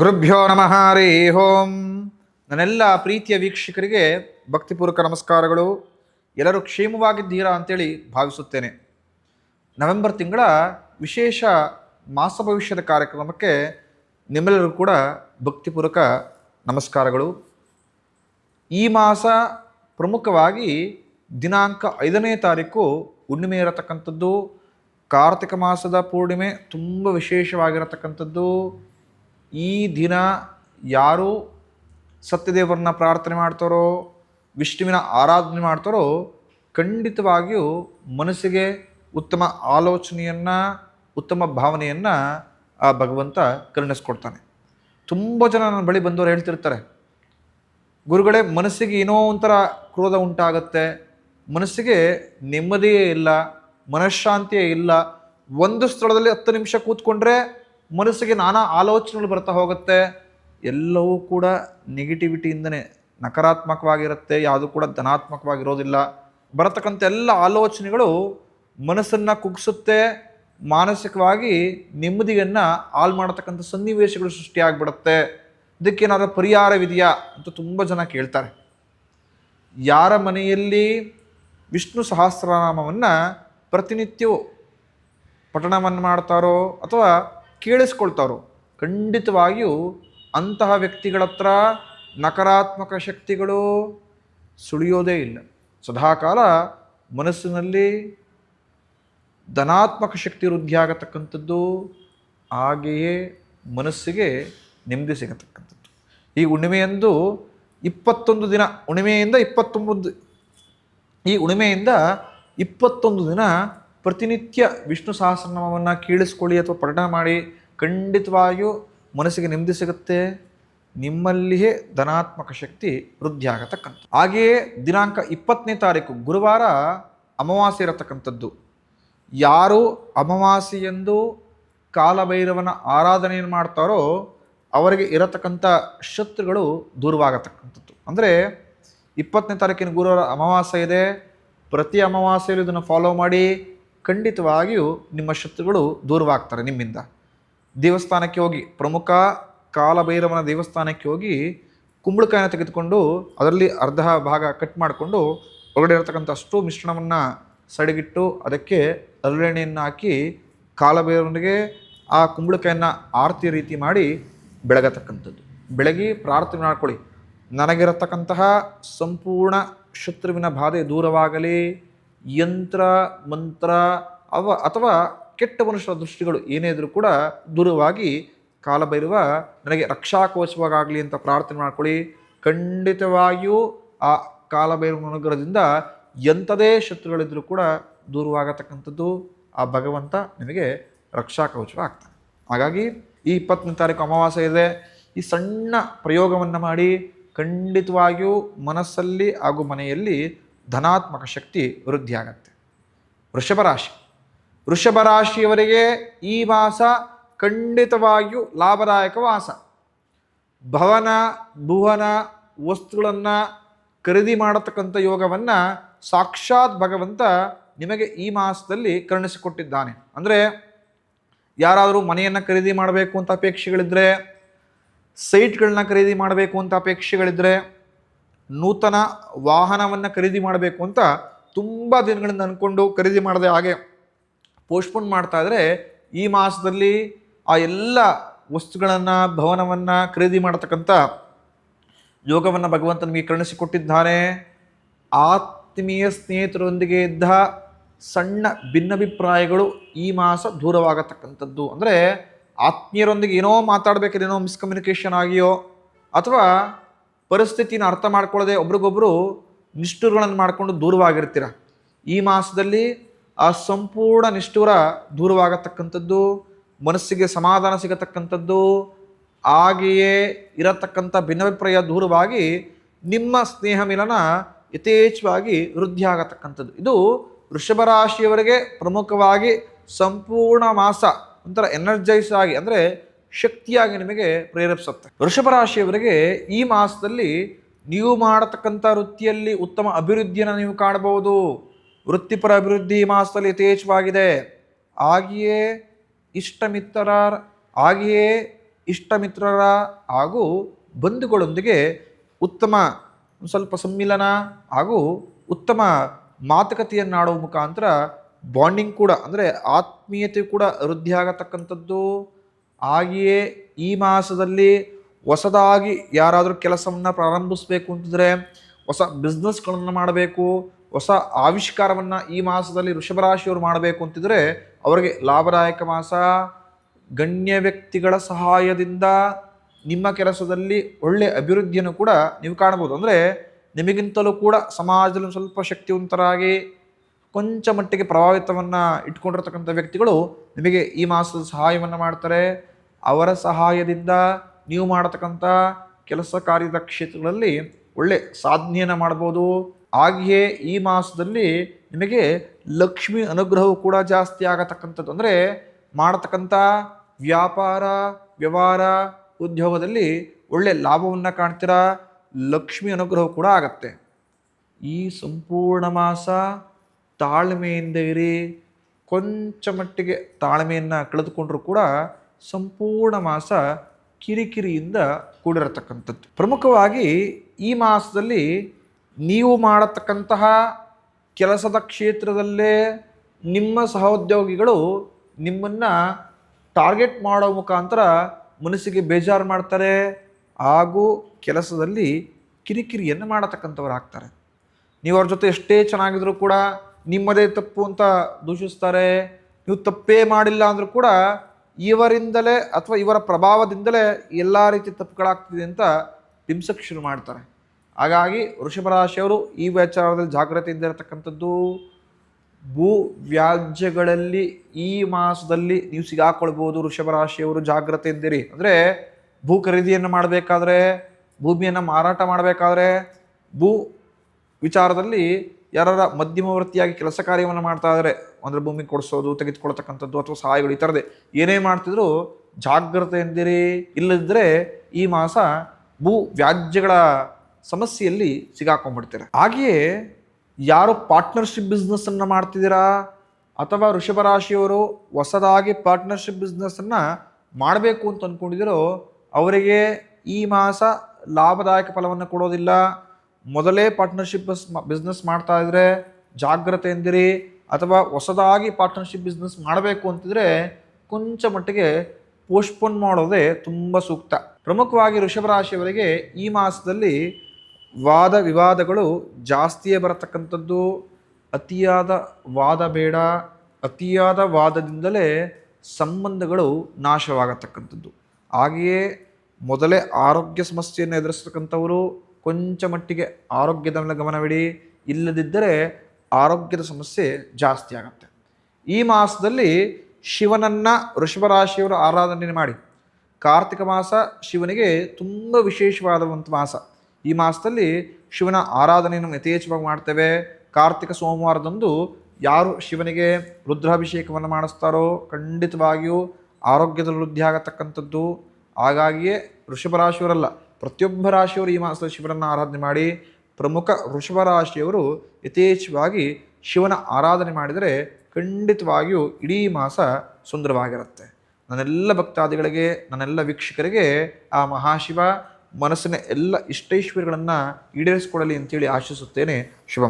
ಗುರುಭ್ಯೋ ನಮಃ ರೇ ಹೋಂ ನನ್ನೆಲ್ಲ ಪ್ರೀತಿಯ ವೀಕ್ಷಕರಿಗೆ ಭಕ್ತಿಪೂರ್ವಕ ನಮಸ್ಕಾರಗಳು. ಎಲ್ಲರೂ ಕ್ಷೇಮವಾಗಿದ್ದೀರಾ ಅಂತೇಳಿ ಭಾವಿಸುತ್ತೇನೆ. ನವೆಂಬರ್ ತಿಂಗಳ ವಿಶೇಷ ಮಾಸ ಭವಿಷ್ಯದ ಕಾರ್ಯಕ್ರಮಕ್ಕೆ ನಿಮ್ಮೆಲ್ಲರೂ ಕೂಡ ಭಕ್ತಿಪೂರ್ವಕ ನಮಸ್ಕಾರಗಳು. ಈ ಮಾಸ ಪ್ರಮುಖವಾಗಿ ದಿನಾಂಕ ಐದನೇ ತಾರೀಕು ಹುಣ್ಣಿಮೆ ಇರತಕ್ಕಂಥದ್ದು. ಕಾರ್ತಿಕ ಮಾಸದ ಪೂರ್ಣಿಮೆ ತುಂಬ ವಿಶೇಷವಾಗಿರತಕ್ಕಂಥದ್ದು. ಈ ದಿನ ಯಾರು ಸತ್ಯದೇವರನ್ನ ಪ್ರಾರ್ಥನೆ ಮಾಡ್ತಾರೋ, ವಿಷ್ಣುವಿನ ಆರಾಧನೆ ಮಾಡ್ತಾರೋ, ಖಂಡಿತವಾಗಿಯೂ ಮನಸ್ಸಿಗೆ ಉತ್ತಮ ಆಲೋಚನೆಯನ್ನು, ಉತ್ತಮ ಭಾವನೆಯನ್ನು ಆ ಭಗವಂತ ಕರುಣಿಸ್ಕೊಡ್ತಾನೆ. ತುಂಬ ಜನ ನನ್ನ ಬಳಿ ಬಂದವರು ಹೇಳ್ತಿರ್ತಾರೆ, ಗುರುಗಳೇ, ಮನಸ್ಸಿಗೆ ಏನೋ ಒಂಥರ ಕ್ರೋಧ ಉಂಟಾಗತ್ತೆ, ಮನಸ್ಸಿಗೆ ನೆಮ್ಮದಿಯೇ ಇಲ್ಲ, ಮನಃಶಾಂತಿಯೇ ಇಲ್ಲ, ಒಂದು ಸ್ಥಳದಲ್ಲಿ ಹತ್ತು ನಿಮಿಷ ಕೂತ್ಕೊಂಡ್ರೆ ಮನಸ್ಸಿಗೆ ನಾನಾ ಆಲೋಚನೆಗಳು ಬರ್ತಾ ಹೋಗುತ್ತೆ. ಎಲ್ಲವೂ ಕೂಡ ನೆಗೆಟಿವಿಟಿಯಿಂದನೇ ನಕಾರಾತ್ಮಕವಾಗಿರುತ್ತೆ, ಯಾವುದು ಕೂಡ ಧನಾತ್ಮಕವಾಗಿರೋದಿಲ್ಲ. ಬರತಕ್ಕಂಥ ಎಲ್ಲ ಆಲೋಚನೆಗಳು ಮನಸ್ಸನ್ನು ಕುಗ್ಸುತ್ತೆ, ಮಾನಸಿಕವಾಗಿ ನೆಮ್ಮದಿಯನ್ನು ಹಾಳು ಮಾಡತಕ್ಕಂಥ ಸನ್ನಿವೇಶಗಳು ಸೃಷ್ಟಿಯಾಗ್ಬಿಡುತ್ತೆ. ಏನಾದರೂ ಪರಿಹಾರವಿದೆಯಾ ಅಂತ ತುಂಬ ಜನ ಕೇಳ್ತಾರೆ. ಯಾರ ಮನೆಯಲ್ಲಿ ವಿಷ್ಣು ಸಹಸ್ರನಾಮವನ್ನು ಪ್ರತಿನಿತ್ಯವೂ ಪಠಣವನ್ನು ಮಾಡ್ತಾರೋ ಅಥವಾ ಕೇಳಿಸ್ಕೊಳ್ತಾರೋ? ಖಂಡಿತವಾಗಿಯೂ ಅಂತಹ ವ್ಯಕ್ತಿಗಳ ಹತ್ರ ನಕಾರಾತ್ಮಕ ಶಕ್ತಿಗಳು ಸುಳಿಯೋದೇ ಇಲ್ಲ. ಸದಾಕಾಲ ಮನಸ್ಸಿನಲ್ಲಿ ಧನಾತ್ಮಕ ಶಕ್ತಿ ವೃದ್ಧಿ ಆಗತಕ್ಕಂಥದ್ದು ಹಾಗೆಯೇ ಮನಸ್ಸಿಗೆ ನೆಮ್ಮದಿ ಸಿಗತಕ್ಕಂಥದ್ದು. ಈ ಹುಣ್ಣಿಮೆಯಂದು ಇಪ್ಪತ್ತೊಂದು ದಿನ, ಹುಣ್ಣಿಮೆಯಿಂದ ಇಪ್ಪತ್ತೊಂಬತ್ತು, ಈ ಹುಣ್ಣಿಮೆಯಿಂದ ಇಪ್ಪತ್ತೊಂದು ದಿನ ಪ್ರತಿನಿತ್ಯ ವಿಷ್ಣು ಸಹಸ್ರನಾಮವನ್ನು ಕೇಳಿಸ್ಕೊಳ್ಳಿ ಅಥವಾ ಪಠಣ ಮಾಡಿ ಖಂಡಿತವಾಗಿಯೂ ಮನಸ್ಸಿಗೆ ನೆಮ್ಮದಿ ಸಿಗುತ್ತೆ. ನಿಮ್ಮಲ್ಲಿಯೇ ಧನಾತ್ಮಕ ಶಕ್ತಿ ವೃದ್ಧಿ ಹಾಗೆಯೇ ದಿನಾಂಕ ಇಪ್ಪತ್ತನೇ ತಾರೀಕು ಗುರುವಾರ ಅಮಾವಾಸ್ಯೆ ಇರತಕ್ಕಂಥದ್ದು. ಯಾರು ಅಮಾವಾಸ್ಯೆಯಂದು ಕಾಲಭೈರವನ ಆರಾಧನೆಯನ್ನು ಮಾಡ್ತಾರೋ ಅವರಿಗೆ ಇರತಕ್ಕಂಥ ಶತ್ರುಗಳು ದೂರವಾಗತಕ್ಕಂಥದ್ದು. ಅಂದರೆ ಇಪ್ಪತ್ತನೇ ತಾರೀಕಿನ ಗುರುವಾರ ಅಮಾವಾಸ್ಯೆ ಇದೆ. ಪ್ರತಿ ಅಮಾವಾಸ್ಯೆಯಲ್ಲೂ ಇದನ್ನು ಫಾಲೋ ಮಾಡಿ ಖಂಡಿತವಾಗಿಯೂ ನಿಮ್ಮ ಶತ್ರುಗಳು ದೂರವಾಗ್ತಾರೆ ನಿಮ್ಮಿಂದ. ದೇವಸ್ಥಾನಕ್ಕೆ ಹೋಗಿ, ಪ್ರಮುಖ ಕಾಲಭೈರವನ ದೇವಸ್ಥಾನಕ್ಕೆ ಹೋಗಿ ಕುಂಬಳಕಾಯಿನ ತೆಗೆದುಕೊಂಡು ಅದರಲ್ಲಿ ಅರ್ಧ ಭಾಗ ಕಟ್ ಮಾಡಿಕೊಂಡು ಒಳಗಡೆ ಇರತಕ್ಕಂಥ ಅಷ್ಟು ಮಿಶ್ರಣವನ್ನು ಸಡಗಿಟ್ಟು ಅದಕ್ಕೆ ಅರಳೆಣ್ಣೆಯನ್ನು ಹಾಕಿ ಕಾಲಭೈರವನಿಗೆ ಆ ಕುಂಬಳಕಾಯನ್ನು ಆರತಿ ರೀತಿ ಮಾಡಿ ಬೆಳಗತಕ್ಕಂಥದ್ದು. ಬೆಳಗಿ ಪ್ರಾರ್ಥನೆ ಮಾಡ್ಕೊಳ್ಳಿ. ನನಗಿರತಕ್ಕಂತಹ ಸಂಪೂರ್ಣ ಶತ್ರುವಿನ ಬಾಧೆ ದೂರವಾಗಲಿ. ಯಂತ್ರ, ಮಂತ್ರ, ಅವ, ಅಥವಾ ಕೆಟ್ಟ ಮನುಷ್ಯರ ದೃಷ್ಟಿಗಳು ಏನೇ ಇದ್ರೂ ಕೂಡ ದೂರವಾಗಿ ಕಾಲಭೈರವ ನನಗೆ ರಕ್ಷಾ ಕವಚವಾಗಲಿ ಅಂತ ಪ್ರಾರ್ಥನೆ ಮಾಡ್ಕೊಳ್ಳಿ. ಖಂಡಿತವಾಗಿಯೂ ಆ ಕಾಲಭೈರವ ಅನುಗ್ರಹದಿಂದ ಎಂಥದೇ ಶತ್ರುಗಳಿದ್ರೂ ಕೂಡ ದೂರವಾಗತಕ್ಕಂಥದ್ದು ಆ ಭಗವಂತ ನಿಮಗೆ ರಕ್ಷಾ ಕವಚವಾಗ್ತಾನೆ ಹಾಗಾಗಿ ಈ ಇಪ್ಪತ್ತನೇ ತಾರೀಕು ಅಮಾವಾಸ್ಯೆ ಇದೆ. ಈ ಸಣ್ಣ ಪ್ರಯೋಗವನ್ನು ಮಾಡಿ ಖಂಡಿತವಾಗಿಯೂ ಮನಸ್ಸಲ್ಲಿ ಹಾಗೂ ಮನೆಯಲ್ಲಿ ಧನಾತ್ಮಕ ಶಕ್ತಿ ವೃದ್ಧಿಯಾಗತ್ತೆ. ವೃಷಭ ರಾಶಿ. ವೃಷಭ ರಾಶಿಯವರಿಗೆ ಈ ಮಾಸ ಖಂಡಿತವಾಗಿಯೂ ಲಾಭದಾಯಕ ವಾಸ ಭವನ, ಭುವನ, ವಸ್ತುಗಳನ್ನು ಖರೀದಿ ಮಾಡತಕ್ಕಂಥ ಯೋಗವನ್ನು ಸಾಕ್ಷಾತ್ ಭಗವಂತ ನಿಮಗೆ ಈ ಮಾಸದಲ್ಲಿ ಕರುಣಿಸಿಕೊಟ್ಟಿದ್ದಾನೆ. ಅಂದರೆ ಯಾರಾದರೂ ಮನೆಯನ್ನು ಖರೀದಿ ಮಾಡಬೇಕು ಅಂತ ಅಪೇಕ್ಷೆಗಳಿದ್ದರೆ ಸೈಟ್ಗಳನ್ನ ಖರೀದಿ ಮಾಡಬೇಕು ಅಂತ ಅಪೇಕ್ಷೆಗಳಿದ್ದರೆ ನೂತನ ವಾಹನವನ್ನು ಖರೀದಿ ಮಾಡಬೇಕು ಅಂತ ತುಂಬ ದಿನಗಳಿಂದ ಅಂದ್ಕೊಂಡು ಖರೀದಿ ಮಾಡದೆ ಹಾಗೆ ಪೋಸ್ಟ್ಪೋನ್ ಮಾಡ್ತಾ ಇದ್ದರೆ ಈ ಮಾಸದಲ್ಲಿ ಆ ಎಲ್ಲ ವಸ್ತುಗಳನ್ನು, ಭವನವನ್ನು ಖರೀದಿ ಮಾಡತಕ್ಕಂಥ ಯೋಗವನ್ನು ಭಗವಂತ ನಮಗೆ ಕರುಣಿಸಿಕೊಟ್ಟಿದ್ದಾನೆ ಆತ್ಮೀಯ ಸ್ನೇಹಿತರೊಂದಿಗೆ ಇದ್ದ ಸಣ್ಣ ಭಿನ್ನಾಭಿಪ್ರಾಯಗಳು ಈ ಮಾಸ ದೂರವಾಗತಕ್ಕಂಥದ್ದು. ಅಂದರೆ ಆತ್ಮೀಯರೊಂದಿಗೆ ಏನೋ ಮಾತಾಡಬೇಕಾದ್ರೆ ಏನೋ ಮಿಸ್ಕಮ್ಯುನಿಕೇಷನ್ ಆಗಿಯೋ ಅಥವಾ ಪರಿಸ್ಥಿತಿನ ಅರ್ಥ ಮಾಡ್ಕೊಳ್ಳದೆ ಒಬ್ರಿಗೊಬ್ಬರು ನಿಷ್ಠುರಗಳನ್ನು ಮಾಡಿಕೊಂಡು ದೂರವಾಗಿರ್ತೀರ. ಈ ಮಾಸದಲ್ಲಿ ಆ ಸಂಪೂರ್ಣ ನಿಷ್ಠುರ ದೂರವಾಗತಕ್ಕಂಥದ್ದು, ಮನಸ್ಸಿಗೆ ಸಮಾಧಾನ ಸಿಗತಕ್ಕಂಥದ್ದು, ಹಾಗೆಯೇ ಇರತಕ್ಕಂಥ ಭಿನ್ನಾಭಿಪ್ರಾಯ ದೂರವಾಗಿ ನಿಮ್ಮ ಸ್ನೇಹ ಮಿಲನ ಯಥೇಚ್ಛವಾಗಿ ವೃದ್ಧಿ ಆಗತಕ್ಕಂಥದ್ದು ಇದು ವೃಷಭ ರಾಶಿಯವರಿಗೆ ಪ್ರಮುಖವಾಗಿ ಸಂಪೂರ್ಣ ಮಾಸ, ಒಂಥರ ಎನರ್ಜೈಸ್ ಆಗಿ, ಅಂದರೆ ಶಕ್ತಿಯಾಗಿ ನಿಮಗೆ ಪ್ರೇರೇಪಿಸುತ್ತೆ. ವೃಷಭ ರಾಶಿಯವರಿಗೆ ಈ ಮಾಸದಲ್ಲಿ ನೀವು ಮಾಡತಕ್ಕಂಥ ವೃತ್ತಿಯಲ್ಲಿ ಉತ್ತಮ ಅಭಿವೃದ್ಧಿಯನ್ನು ನೀವು ಕಾಣಬಹುದು. ವೃತ್ತಿಪರ ಅಭಿವೃದ್ಧಿ ಈ ಮಾಸದಲ್ಲಿ ಯಥೇಚ್ಛವಾಗಿದೆ. ಹಾಗೆಯೇ ಇಷ್ಟಮಿತ್ರರ ಹಾಗೆಯೇ ಇಷ್ಟಮಿತ್ರರ ಹಾಗೂ ಬಂಧುಗಳೊಂದಿಗೆ ಉತ್ತಮ ಸ್ವಲ್ಪ ಸಮ್ಮಿಲನ ಹಾಗೂ ಉತ್ತಮ ಮಾತುಕತೆಯನ್ನಾಡುವ ಮುಖಾಂತರ ಬಾಂಡಿಂಗ್ ಕೂಡ, ಅಂದರೆ ಆತ್ಮೀಯತೆ ಕೂಡ ವೃದ್ಧಿ ಆಗತಕ್ಕಂಥದ್ದು ಹಾಗೆಯೇ ಈ ಮಾಸದಲ್ಲಿ ಹೊಸದಾಗಿ ಯಾರಾದರೂ ಕೆಲಸವನ್ನು ಪ್ರಾರಂಭಿಸಬೇಕು ಅಂತಿದ್ರೆ ಹೊಸ ಬಿಸ್ನೆಸ್ಗಳನ್ನು ಮಾಡಬೇಕು, ಹೊಸ ಆವಿಷ್ಕಾರವನ್ನು ಈ ಮಾಸದಲ್ಲಿ ವೃಷಭರಾಶಿಯವರು ಮಾಡಬೇಕು ಅಂತಿದ್ರೆ ಅವರಿಗೆ ಲಾಭದಾಯಕ ಮಾಸ. ಗಣ್ಯ ವ್ಯಕ್ತಿಗಳ ಸಹಾಯದಿಂದ ನಿಮ್ಮ ಕೆಲಸದಲ್ಲಿ ಒಳ್ಳೆ ಅಭಿವೃದ್ಧಿಯನ್ನು ಕೂಡ ನೀವು ಕಾಣಬಹುದು. ಅಂದರೆ ನಿಮಗಿಂತಲೂ ಕೂಡ ಸಮಾಜದಲ್ಲಿ ಸ್ವಲ್ಪ ಶಕ್ತಿವಂತರಾಗಿ ಕೊಂಚ ಮಟ್ಟಿಗೆ ಪ್ರಭಾವಿತವನ್ನು ಇಟ್ಕೊಂಡಿರ್ತಕ್ಕಂಥ ವ್ಯಕ್ತಿಗಳು ನಿಮಗೆ ಈ ಮಾಸದ ಸಹಾಯವನ್ನು ಮಾಡ್ತಾರೆ. ಅವರ ಸಹಾಯದಿಂದ ನೀವು ಮಾಡತಕ್ಕಂಥ ಕೆಲಸ ಕಾರ್ಯದ ಕ್ಷೇತ್ರಗಳಲ್ಲಿ ಒಳ್ಳೆ ಸಾಧನೆಯನ್ನು ಮಾಡ್ಬೋದು. ಹಾಗೆಯೇ ಈ ಮಾಸದಲ್ಲಿ ನಿಮಗೆ ಲಕ್ಷ್ಮಿ ಅನುಗ್ರಹವು ಕೂಡ ಜಾಸ್ತಿ ಆಗತಕ್ಕಂಥದ್ದು ಅಂದರೆ ಮಾಡತಕ್ಕಂಥ ವ್ಯಾಪಾರ, ವ್ಯವಹಾರ, ಉದ್ಯೋಗದಲ್ಲಿ ಒಳ್ಳೆ ಲಾಭವನ್ನು ಕಾಣ್ತೀರಾ. ಲಕ್ಷ್ಮಿ ಅನುಗ್ರಹ ಕೂಡ ಆಗತ್ತೆ. ಈ ಸಂಪೂರ್ಣ ಮಾಸ ತಾಳ್ಮೆಯಿಂದ ಇರಿ ಕೊಂಚ ಮಟ್ಟಿಗೆ ತಾಳ್ಮೆಯನ್ನು ಕಳೆದುಕೊಂಡ್ರೂ ಕೂಡ ಸಂಪೂರ್ಣ ಮಾಸ ಕಿರಿಕಿರಿಯಿಂದ ಕೂಡಿರತಕ್ಕಂಥದ್ದು. ಪ್ರಮುಖವಾಗಿ ಈ ಮಾಸದಲ್ಲಿ ನೀವು ಮಾಡತಕ್ಕಂತಹ ಕೆಲಸದ ಕ್ಷೇತ್ರದಲ್ಲೇ ನಿಮ್ಮ ಸಹೋದ್ಯೋಗಿಗಳು ನಿಮ್ಮನ್ನು ಟಾರ್ಗೆಟ್ ಮಾಡೋ ಮುಖಾಂತರ ಮನಸ್ಸಿಗೆ ಬೇಜಾರು ಮಾಡ್ತಾರೆ, ಹಾಗೂ ಕೆಲಸದಲ್ಲಿ ಕಿರಿಕಿರಿಯನ್ನು ಮಾಡತಕ್ಕಂಥವ್ರು ಆಗ್ತಾರೆ. ನೀವು ಅವ್ರ ಜೊತೆ ಎಷ್ಟೇ ಚೆನ್ನಾಗಿದ್ರೂ ಕೂಡ ನಿಮ್ಮದೇ ತಪ್ಪು ಅಂತ ದೂಷಿಸ್ತಾರೆ, ನೀವು ತಪ್ಪೇ ಮಾಡಿಲ್ಲ ಅಂದರೂ ಕೂಡ ಇವರಿಂದಲೇ ಅಥವಾ ಇವರ ಪ್ರಭಾವದಿಂದಲೇ ಎಲ್ಲ ರೀತಿ ತಪ್ಪುಗಳಾಗ್ತಿದೆ ಅಂತ ಹಿಂಸಕ್ಕೆ ಶುರು ಮಾಡ್ತಾರೆ. ಹಾಗಾಗಿ ವೃಷಭ ರಾಶಿಯವರು ಈ ವಿಚಾರದಲ್ಲಿ ಜಾಗ್ರತೆಯಿಂದ ಇರತಕ್ಕಂಥದ್ದು, ಭೂ ವ್ಯಾಜ್ಯಗಳಲ್ಲಿ ಈ ಮಾಸದಲ್ಲಿ ನೀವು ಸಿಗಾಕೊಳ್ಬೋದು ವೃಷಭ ರಾಶಿಯವರು ಜಾಗ್ರತೆಯಿಂದಿರಿ ಅಂದರೆ ಭೂ ಖರೀದಿಯನ್ನು ಮಾಡಬೇಕಾದ್ರೆ, ಭೂಮಿಯನ್ನು ಮಾರಾಟ ಮಾಡಬೇಕಾದ್ರೆ ಭೂ ವಿಚಾರದಲ್ಲಿ ಯಾರ ಮಧ್ಯಮವರ್ತಿಯಾಗಿ ಕೆಲಸ ಕಾರ್ಯವನ್ನು ಮಾಡ್ತಾ ಇದ್ದಾರೆ ಅಂದರೆ ಭೂಮಿ ಕೊಡಿಸೋದು ತೆಗೆದುಕೊಳ್ತಕ್ಕಂಥದ್ದು ಅಥವಾ ಸಹಾಯಗಳು ಈ ಥರದೇ ಏನೇ ಮಾಡ್ತಿದ್ರು ಜಾಗ್ರತೆಯಿಂದಿರಿ ಇಲ್ಲದಿದ್ದರೆ ಈ ಮಾಸ ಭೂ ವ್ಯಾಜ್ಯಗಳ ಸಮಸ್ಯೆಯಲ್ಲಿ ಸಿಗಾಕೊಂಡ್ಬಿಡ್ತೀರ. ಹಾಗೆಯೇ ಯಾರು ಪಾರ್ಟ್ನರ್ಶಿಪ್ ಬಿಸ್ನೆಸ್ಸನ್ನು ಮಾಡ್ತಿದ್ದೀರಾ, ಅಥವಾ ಋಷಭ ರಾಶಿಯವರು ಹೊಸದಾಗಿ ಪಾರ್ಟ್ನರ್ಶಿಪ್ ಬಿಸ್ನೆಸ್ಸನ್ನು ಮಾಡಬೇಕು ಅಂತ ಅಂದ್ಕೊಂಡಿದ್ದೀರೋ ಅವರಿಗೆ ಈ ಮಾಸ ಲಾಭದಾಯಕ ಫಲವನ್ನು ಕೊಡೋದಿಲ್ಲ ಮೊದಲೇ ಪಾರ್ಟ್ನರ್ಶಿಪ್ ಬಸ್ ಬಿಸ್ನೆಸ್ ಮಾಡ್ತಾ ಇದ್ರೆ ಜಾಗ್ರತೆಯಿಂದಿರಿ ಅಥವಾ ಹೊಸದಾಗಿ ಪಾರ್ಟ್ನರ್ಶಿಪ್ ಬಿಸ್ನೆಸ್ ಮಾಡಬೇಕು ಅಂತಿದ್ರೆ ಕೊಂಚ ಮಟ್ಟಿಗೆ ಪೋಸ್ಟ್ಪೋನ್ ಮಾಡೋದೇ ತುಂಬ ಸೂಕ್ತ. ಪ್ರಮುಖವಾಗಿ ಋಷಭ ರಾಶಿಯವರಿಗೆ ಈ ಮಾಸದಲ್ಲಿ ವಾದ ವಿವಾದಗಳು ಜಾಸ್ತಿಯೇ ಬರತಕ್ಕಂಥದ್ದು. ಅತಿಯಾದ ವಾದ ಬೇಡ, ಅತಿಯಾದ ವಾದದಿಂದಲೇ ಸಂಬಂಧಗಳು ನಾಶವಾಗತಕ್ಕಂಥದ್ದು. ಹಾಗೆಯೇ ಮೊದಲೇ ಆರೋಗ್ಯ ಸಮಸ್ಯೆಯನ್ನು ಎದುರಿಸ್ತಕ್ಕಂಥವರು ಕೊಂಚ ಮಟ್ಟಿಗೆ ಆರೋಗ್ಯದ ಮೇಲೆ ಗಮನವಿಡಿ ಇಲ್ಲದಿದ್ದರೆ ಆರೋಗ್ಯದ ಸಮಸ್ಯೆ ಜಾಸ್ತಿ ಆಗುತ್ತೆ. ಈ ಮಾಸದಲ್ಲಿ ಶಿವನನ್ನು ವೃಷಭರಾಶಿಯವರು ಆರಾಧನೆ ಮಾಡಿ. ಕಾರ್ತಿಕ ಮಾಸ ಶಿವನಿಗೆ ತುಂಬ ವಿಶೇಷವಾದಂಥ ಮಾಸ. ಈ ಮಾಸದಲ್ಲಿ ಶಿವನ ಆರಾಧನೆಯನ್ನು ಯಥೇಚ್ಛವಾಗಿ ಮಾಡ್ತೇವೆ. ಕಾರ್ತಿಕ ಸೋಮವಾರದಂದು ಯಾರು ಶಿವನಿಗೆ ರುದ್ರಾಭಿಷೇಕವನ್ನು ಮಾಡಿಸ್ತಾರೋ ಖಂಡಿತವಾಗಿಯೂ ಆರೋಗ್ಯದಲ್ಲಿ ವೃದ್ಧಿ ಆಗತಕ್ಕಂಥದ್ದು ಹಾಗಾಗಿಯೇ ವೃಷಭ ರಾಶಿಯವರಲ್ಲ ಪ್ರತಿಯೊಬ್ಬ ರಾಶಿಯವರು ಈ ಮಾಸದಲ್ಲಿ ಶಿವನನ್ನು ಆರಾಧನೆ ಮಾಡಿ ಪ್ರಮುಖ ವೃಷಭ ರಾಶಿಯವರು ಯಥೇಚ್ಛವಾಗಿ ಶಿವನ ಆರಾಧನೆ ಮಾಡಿದರೆ ಖಂಡಿತವಾಗಿಯೂ ಇಡೀ ಮಾಸ ಸುಂದರವಾಗಿರುತ್ತೆ. ನನ್ನೆಲ್ಲ ಭಕ್ತಾದಿಗಳಿಗೆ, ನನ್ನೆಲ್ಲ ವೀಕ್ಷಕರಿಗೆ ಆ ಮಹಾಶಿವ ಮನಸ್ಸಿನ ಎಲ್ಲ ಇಷ್ಟೈಶ್ವರ್ಯಗಳನ್ನು ಈಡೇರಿಸಿಕೊಡಲಿ ಅಂತೇಳಿ ಆಶಿಸುತ್ತೇನೆ. ಶುಭ